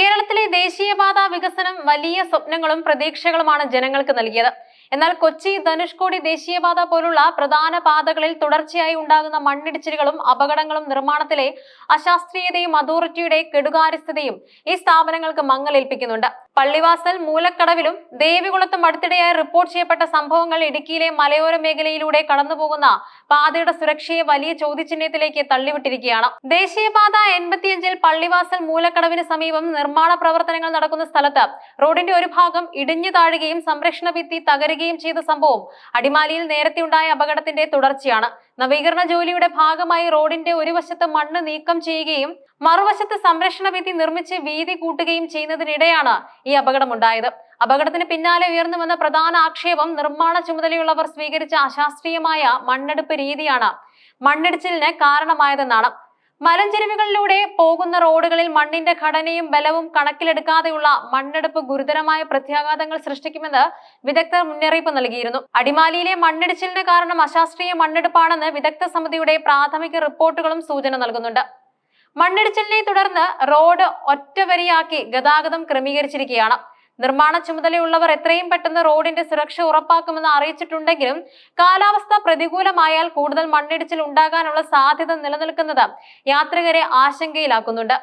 കേരളത്തിലെ ദേശീയപാത വികസനം വലിയ സ്വപ്നങ്ങളും പ്രതീക്ഷകളുമാണ് ജനങ്ങൾക്ക് നൽകിയത്. എന്നാൽ കൊച്ചി ധനുഷ്കോടി ദേശീയപാത പോലുള്ള പ്രധാന പാതകളിൽ തുടർച്ചയായി ഉണ്ടാകുന്ന മണ്ണിടിച്ചിലുകളും അപകടങ്ങളും നിർമ്മാണത്തിലെ അശാസ്ത്രീയതയും അതോറിറ്റിയുടെ കെടുകാര്യസ്ഥതയും ഈ സ്ഥാപനങ്ങൾക്ക് മങ്ങലേൽപ്പിക്കുന്നുണ്ട്. പള്ളിവാസൽ മൂലക്കടവിലും ദേവികുളത്തും അടുത്തിടെയായി റിപ്പോർട്ട് ചെയ്യപ്പെട്ട സംഭവങ്ങൾ ഇടുക്കിയിലെ മലയോര മേഖലയിലൂടെ കടന്നുപോകുന്ന പാതയുടെ സുരക്ഷയെ വലിയ ചോദ്യചിഹ്നത്തിലേക്ക് തള്ളിവിട്ടിരിക്കുകയാണ്. ദേശീയപാത എൺപത്തിയഞ്ചിൽ പള്ളിവാസൽ മൂലക്കടവിന് സമീപം നിർമ്മാണ പ്രവർത്തനങ്ങൾ നടക്കുന്ന സ്ഥലത്ത് റോഡിന്റെ ഒരു ഭാഗം ഇടിഞ്ഞു താഴുകയും സംരക്ഷണ ഭിത്തി തകരുകയും ചെയ്ത സംഭവം അടിമാലിയിൽ നേരത്തെ ഉണ്ടായ അപകടത്തിന്റെ തുടർച്ചയാണ്. നവീകരണ ജോലിയുടെ ഭാഗമായി റോഡിന്റെ ഒരു വശത്ത് മണ്ണ് നീക്കം ചെയ്യുകയും മറുവശത്ത് സംരക്ഷണ ഭിത്തി നിർമ്മിച്ച് വീതി കൂട്ടുകയും ചെയ്യുന്നതിനിടെയാണ് ഈ അപകടമുണ്ടായത്. അപകടത്തിന് പിന്നാലെ ഉയർന്നു വന്ന പ്രധാന ആക്ഷേപം നിർമ്മാണ ചുമതലയുള്ളവർ സ്വീകരിച്ച അശാസ്ത്രീയമായ മണ്ണെടുപ്പ് രീതിയാണ് മണ്ണിടിച്ചിലിന് കാരണമായതെന്നാണ് മലഞ്ചെരുവുകളിലൂടെ പോകുന്ന റോഡുകളിൽ മണ്ണിന്റെ ഘടനയും ബലവും കണക്കിലെടുക്കാതെയുള്ള മണ്ണെടുപ്പ് ഗുരുതരമായ പ്രത്യാഘാതങ്ങൾ സൃഷ്ടിക്കുമെന്ന് വിദഗ്ധർ മുന്നറിയിപ്പ് നൽകിയിരുന്നു. അടിമാലിയിലെ മണ്ണിടിച്ചിലിന് കാരണം അശാസ്ത്രീയ മണ്ണെടുപ്പാണെന്ന് വിദഗ്ധ സമിതിയുടെ പ്രാഥമിക റിപ്പോർട്ടുകളും സൂചന നൽകുന്നുണ്ട്. മണ്ണിടിച്ചിലിനെ തുടർന്ന് റോഡ് ഒറ്റവരിയാക്കി ഗതാഗതം ക്രമീകരിച്ചിരിക്കുകയാണ്. നിർമ്മാണ ചുമതലയുള്ളവർ എത്രയും പെട്ടെന്ന് റോഡിന്റെ സുരക്ഷ ഉറപ്പാക്കുമെന്ന് അറിയിച്ചിട്ടുണ്ടെങ്കിലും കാലാവസ്ഥ പ്രതികൂലമായാൽ കൂടുതൽ മണ്ണിടിച്ചിൽ ഉണ്ടാകാനുള്ള സാധ്യത നിലനിൽക്കുന്നത് യാത്രികരെ ആശങ്കയിലാക്കുന്നുണ്ട്.